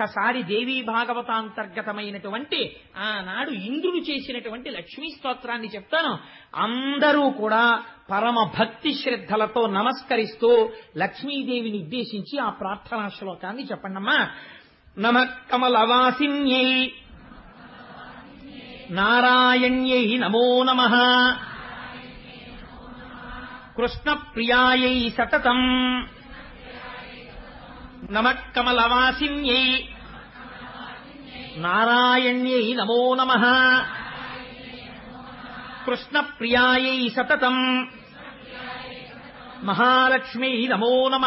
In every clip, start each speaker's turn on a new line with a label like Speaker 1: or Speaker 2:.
Speaker 1: ఒక్కసారి దేవీ భాగవతాంతర్గతమైనటువంటి ఆనాడు ఇంద్రుడు చేసినటువంటి లక్ష్మీ స్తోత్రాన్ని చెప్తాను. అందరూ కూడా పరమ భక్తి శ్రద్ధలతో నమస్కరిస్తూ లక్ష్మీదేవిని ఉద్దేశించి ఆ ప్రార్థనా శ్లోకాన్ని చెప్పండమ్మా. నమ కమలవాసిన్యై. నారాయణ్యై నమో నమ. కృష్ణప్రియాయై సతతం. నమకమలవాసిన్యై నారాయణ్యై నమో నమ. కృష్ణప్రియాయై సతతం. మహాలక్ష్మీ నమో నమ.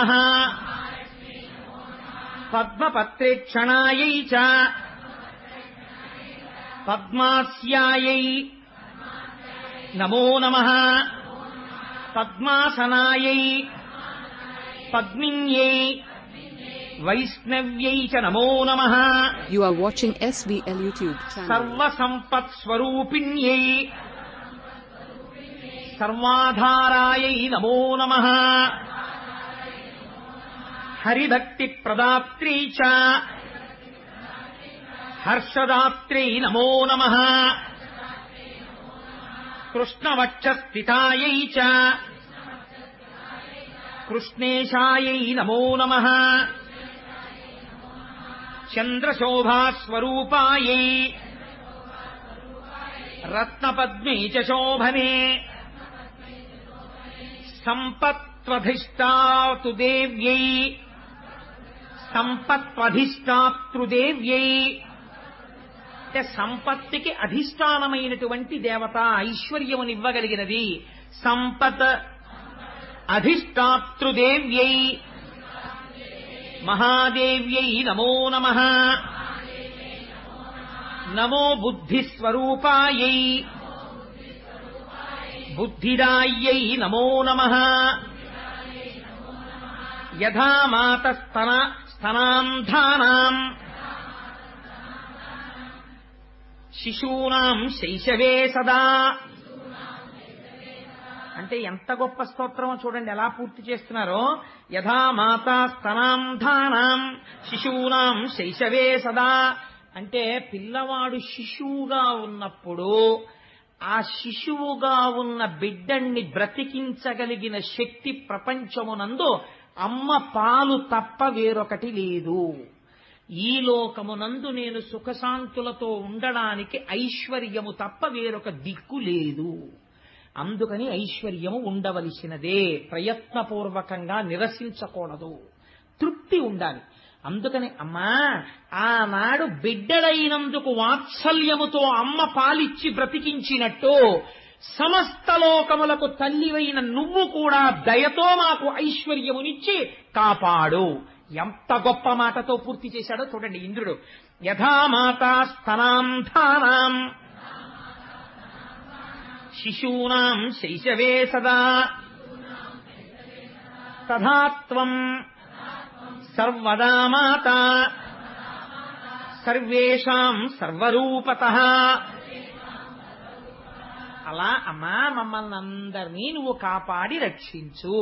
Speaker 1: పద్మపత్రేక్షణాయై చ. పద్మాస్యాయై నమో నమ. పద్మాసనాయై పద్మిన్యై వైష్ణవ్యై చ నమో నమ.
Speaker 2: You are watching SVL YouTube channel.
Speaker 1: సర్వసంపత్స్వరూపిణ్యై. సర్వాధారాయై నమో నమ. హరిభక్తి ప్రదాత్రీ చ. హర్షదాత్రీ నమో నమ. కృష్ణవక్షస్థితాయై చ. కృష్ణేశాయై నమో నమ. చంద్రశోభాస్వరూపాయై రత్నపద్మే చ శోభనే సంపత్వధిష్టాతు దేవ్యై సంపత్వధిష్టాతృదేవ్యై అంటే సంపత్తికి అధిష్టానమైనటువంటి దేవత ఐశ్వర్యమునివ్వగలిగినది. సంపత్ అధిష్టాతృదేవ్యై. మహాదేవ్యై నమో నమ. నమో బుద్ధిస్వరూపాయై. బుద్ధిదాయ్యై నమో నమ. యథా మాత స్తన స్తనాంధానాం. శిశూనాం శైశవే సదా. అంటే ఎంత గొప్ప స్తోత్రమో చూడండి ఎలా పూర్తి చేస్తున్నారో. యథా మాతా స్తనాంధానాం శిశూనాం శైశవే సదా. అంటే పిల్లవాడు శిశువుగా ఉన్నప్పుడు ఆ శిశువుగా ఉన్న బిడ్డణ్ణి బ్రతికించగలిగిన శక్తి ప్రపంచమునందు అమ్మ పాలు తప్ప వేరొకటి లేదు. ఈ లోకమునందు నేను సుఖశాంతులతో ఉండడానికి ఐశ్వర్యము తప్ప వేరొక దిక్కు లేదు. అందుకని ఐశ్వర్యము ఉండవలసినదే. ప్రయత్నపూర్వకంగా నిరసించకూడదు. తృప్తి ఉండాలి. అందుకని అమ్మా ఆనాడు బిడ్డడైనందుకు వాత్సల్యముతో అమ్మ పాలిచ్చి బ్రతికించినట్టు సమస్త లోకములకు తల్లివైన నువ్వు కూడా దయతో మాకు ఐశ్వర్యమునిచ్చి కాపాడు. ఎంత గొప్ప మాటతో పూర్తి చేశాడో చూడండి ఇంద్రుడు. యథా మాతా స్తనాంధానాం శిశూనాం శైశవే సదా తథాత్వం సర్వదా మాత సర్వేషాం సర్వరూపత అలా అమ్మా మమ్మల్ని అందరినీ నువ్వు కాపాడి రక్షించు।